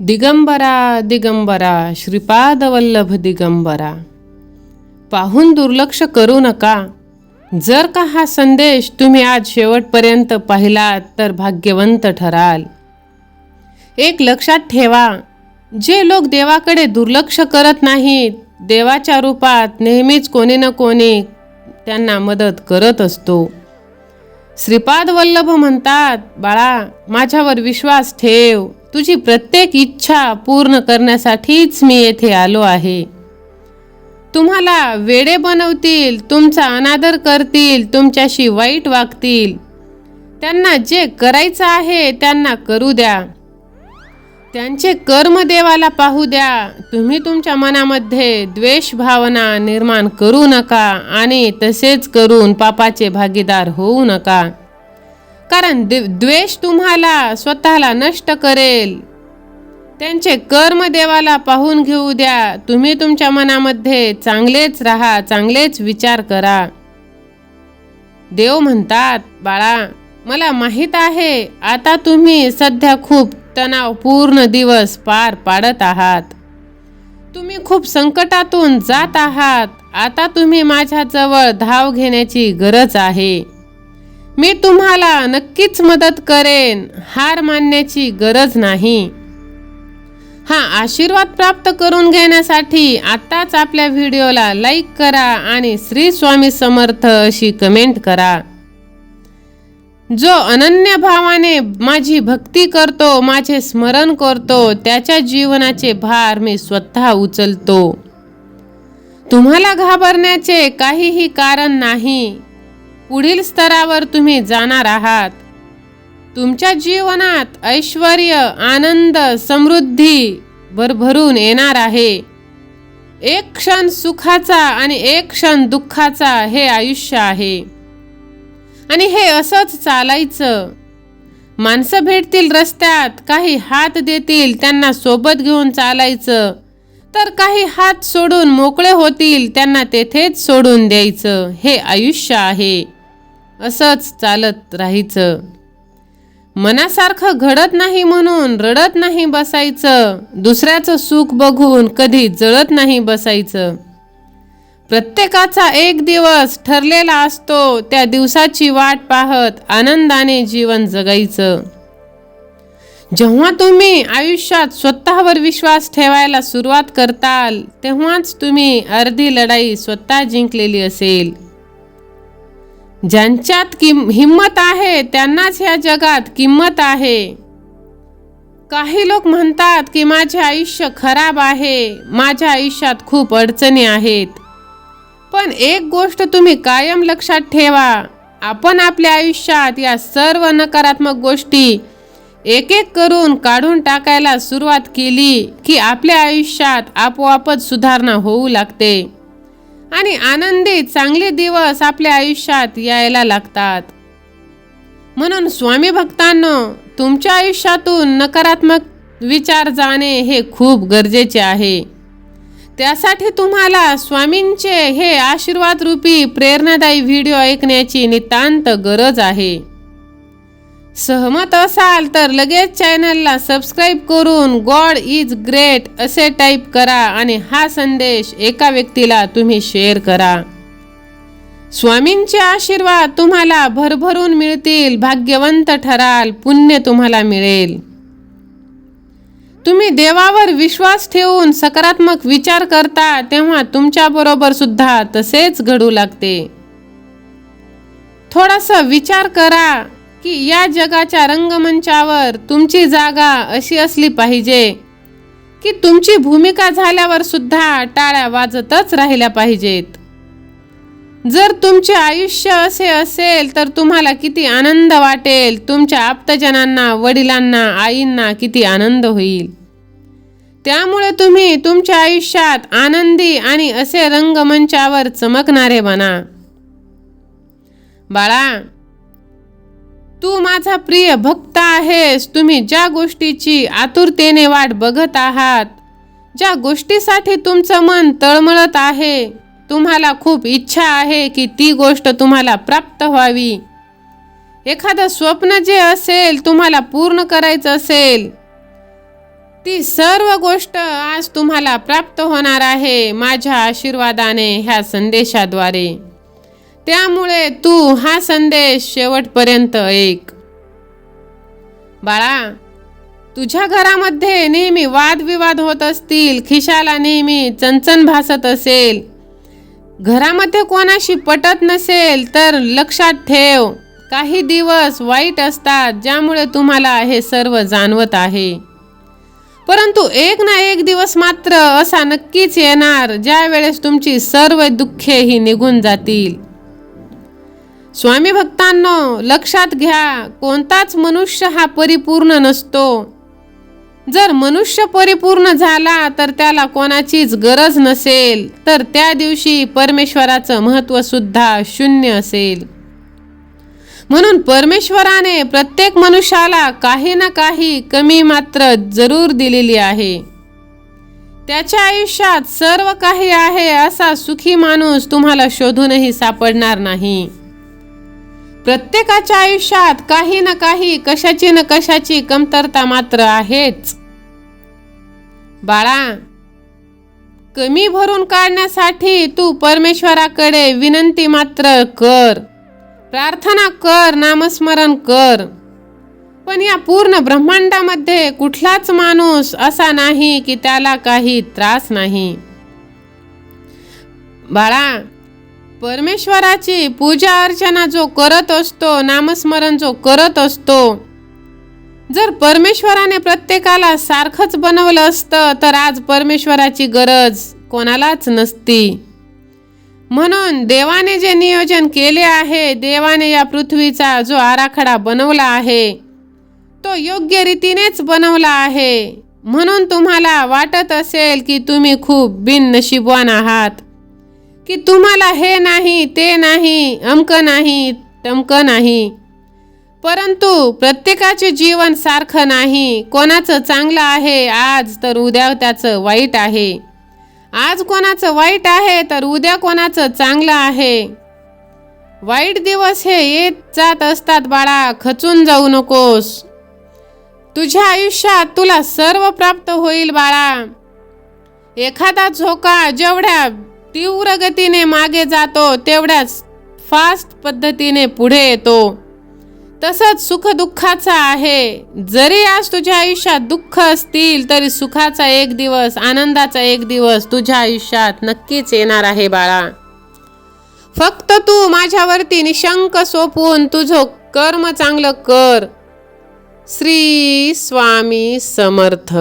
दिगंबरा दिगंबरा श्रीपादवल्लभ दिगंबरा. पाहून दुर्लक्ष करू नका. जर का हा संदेश तुम्ही आज शेवटपर्यंत पाहिलात तर भाग्यवंत ठराल. एक लक्षात ठेवा जे लोक देवाकडे दुर्लक्ष करत नाहीत देवाच्या रूपात नेहमीच कोणी ना कोणी त्यांना मदत करत असतो. श्रीपाद वल्लभ म्हणतात बाळा माझ्यावर विश्वास ठेव. तुझी प्रत्येक इच्छा पूर्ण करण्यासाठीच मी येथे आलो आहे. तुम्हाला वेडे बनवतील तुमचा अनादर करतील तुमच्याशी वाईट वागतील. त्यांना जे करायचं आहे त्यांना करू द्या. त्यांचे कर्म देवाला पाहू द्या. तुम्ही तुमच्या मनामध्ये द्वेष भावना निर्माण करू नका आणि तसेच करून पापाचे भागीदार होऊ नका. कारण द्वेष तुम्हाला स्वतःला नष्ट करेल. त्यांचे कर्म देवाला पाहून घेऊ द्या. तुम्ही तुमच्या मनामध्ये चांगलेच राहा चांगलेच विचार करा. देव म्हणतात बाळा मला माहीत आहे आता तुम्ही सध्या खूप तणावपूर्ण दिवस पार पाडत आहात. तुम्ही खूप संकटातून जात आहात. आता तुम्ही माझ्याजवळ धाव घेण्याची गरज आहे. मी तुम्हाला नक्कीच मदत करेन हार मानण्याची गरज नाही. हा आशीर्वाद प्राप्त करून घेण्यासाठी आत्ताच आपल्या व्हिडिओला लाईक करा आणि श्री स्वामी समर्थ अशी कमेंट करा. जो अनन्य भावाने माझी भक्ती करतो माझे स्मरण करतो त्याच्या जीवनाचे भार मी स्वतः उचलतो. तुम्हाला घाबरण्याचे काहीही कारण नाही. पुढील स्तरावर तुम्ही जाणार आहात. तुमच्या जीवनात ऐश्वर आनंद समृद्धी भरभरून येणार आहे. एक क्षण सुखाचा आणि एक क्षण दुःखाचा हे आयुष्य आहे. आणि हे असंच चालायचं. माणसं भेटतील रस्त्यात काही हात देतील त्यांना सोबत घेऊन चालायचं. तर काही हात सोडून मोकळे होतील त्यांना तेथेच सोडून द्यायचं. हे आयुष्य आहे. असंच चालत राहायचं. मनासारखं घडत नाही म्हणून रडत नाही बसायचं. दुसऱ्याचं सुख बघून कधी जळत नाही बसायचं. प्रत्येकाचा एक दिवस ठरलेला असतो त्या दिवसाची वाट पाहत आनंदाने जीवन जगायचं. जेव्हा तुम्ही आयुष्यात स्वतःवर विश्वास ठेवायला सुरुवात करताल तेव्हाच तुम्ही अर्धी लढाई स्वतः जिंकलेली असेल. ज्यांच्यात किम हिंमत आहे त्यांनाच ह्या जगात किंमत आहे. काही लोक म्हणतात की माझे आयुष्य खराब आहे माझ्या आयुष्यात खूप अडचणी आहेत. पण एक गोष्ट तुम्ही कायम लक्षात ठेवा आपण आपल्या आयुष्यात या सर्व नकारात्मक गोष्टी एक एक करून काढून टाकायला सुरुवात केली की आपल्या आयुष्यात आपोआपच सुधारणा होऊ लागते. आणि आनंदी चांगले दिवस आपल्या आयुष्यात यायला लागतात. म्हणून स्वामी भक्तांनो तुमच्या आयुष्यातून नकारात्मक विचार जाणे हे खूप गरजेचे आहे. त्यासाठी तुम्हाला स्वामींचे हे आशीर्वाद रूपी प्रेरणादायी व्हिडिओ ऐकण्याची नितांत गरज आहे. सहमत असाल तर लगेच चॅनलला सबस्क्राईब करून गॉड इज ग्रेट असे टाईप करा आणि हा संदेश एका व्यक्तीला तुम्ही शेअर करा. स्वामींचे आशीर्वाद तुम्हाला भरभरून मिळतील भाग्यवंत ठराल पुण्य तुम्हाला मिळेल. तुम्ही देवावर विश्वास ठेवून सकारात्मक विचार करता तेव्हा तुमच्याबरोबर सुद्धा तसेच घडू लागते. थोडासा विचार करा. की या जगाच्या रंगमंचावर तुमची जागा अशी असली पाहिजे. की तुमची भूमिका झाल्यावर सुद्धा टाळ्या वाजतच राहिल्या पाहिजेत. जर तुमचे आयुष्य असे असेल तर तुम्हाला किती आनंद वाटेल. तुमच्या आप्तजनांना वडिलांना आईंना किती आनंद होईल. त्यामुळे तुम्ही तुमच्या आयुष्यात आनंदी आणि असे रंगमंचावर चमकणारे बना. बाळा तू माझा प्रिय भक्त आहेस. तुम्ही ज्या गोष्टीची आतुरतेने वाट बघत आहात ज्या गोष्टीसाठी तुमचं मन तळमळत आहे तुम्हाला खूप इच्छा आहे की ती गोष्ट तुम्हाला प्राप्त व्हावी. एखादं स्वप्न जे असेल तुम्हाला पूर्ण करायचं असेल ती सर्व गोष्ट आज तुम्हाला प्राप्त होणार आहे माझ्या आशीर्वादाने ह्या संदेशाद्वारे. त्यामुळे तू हा संदेश शेवटपर्यंत ऐक. बाळा तुझ्या घरामध्ये नेहमी वादविवाद होत असतील खिशाला नेहमी चणचण भासत असेल. घरामध्ये कोणाशी पटत नसेल तर लक्षात ठेव. काही दिवस वाईट असतात ज्यामुळे तुम्हाला हे सर्व जाणवत आहे. परंतु एक ना एक दिवस मात्र असा नक्कीच येणार ज्या वेळेस तुमची सर्व दुःखे ही निघून जातील. स्वामी भक्तांनो लक्षात घ्या कोणताच मनुष्य हा परिपूर्ण नसतो. जर मनुष्य परिपूर्ण झाला तर त्याला कोणाचीच गरज नसेल. तर त्या दिवशी परमेश्वराचं महत्त्व सुद्धा शून्य असेल. म्हणून परमेश्वराने प्रत्येक मनुष्याला काही ना काही कमी मात्र जरूर दिलेली आहे. त्याच्या आयुष्यात सर्व काही आहे असा सुखी माणूस तुम्हाला शोधूनही सापडणार नाही. प्रत्येकाच्या आयुष्यात काही ना काही कशाची ना कशाची कमतरता मात्र आहेच. बाळा कमी भरून काढण्यासाठी तू परमेश्वराकडे विनंती मात्र कर. प्रार्थना कर नामस्मरण कर. पण या पूर्ण ब्रह्मांडामध्ये कुठलाच माणूस असा नाही की त्याला काही त्रास नाही. बाळा परमेश्वराची पूजा अर्चना जो करत असतो नामस्मरण जो करत असतो जर परमेश्वराने प्रत्येकाला सारखंच बनवलं असतं तर आज परमेश्वराची गरज कोणालाच नसती. म्हणून देवाने जे नियोजन केले आहे देवाने या पृथ्वीचा जो आराखडा बनवला आहे तो योग्य रीतीनेच बनवला आहे. म्हणून तुम्हाला वाटत असेल की तुम्ही खूप बिननशिबवान आहात. की तुम्हाला हे नाही ते नाही अमक नाही टमक नाही. परंतु प्रत्येकाचे जीवन सारखं नाही. कोणाचं चांगलं आहे आज तर उद्या त्याचं वाईट आहे. आज कोणाचं वाईट आहे तर उद्या कोणाचं चांगलं आहे. वाईट दिवस हे येत जात असतात बाळा खचून जाऊ नकोस. तुझ्या आयुष्यात तुला सर्व प्राप्त होईल बाळा. एखादा झोका जेवढ्या तीव्र गतीने मागे जातो तेवढ्याच फास्ट पद्धतीने पुढे येतो. तसंच सुख दुःखाचा आहे. जरी आज तुझ्या आयुष्यात दुःख असतील तरी सुखाचा एक दिवस आनंदाचा एक दिवस तुझ्या आयुष्यात नक्कीच येणार आहे बाळा. फक्त तू माझ्यावरती निशंक सोपवून तुझं कर्म चांगलं कर. श्री स्वामी समर्थ.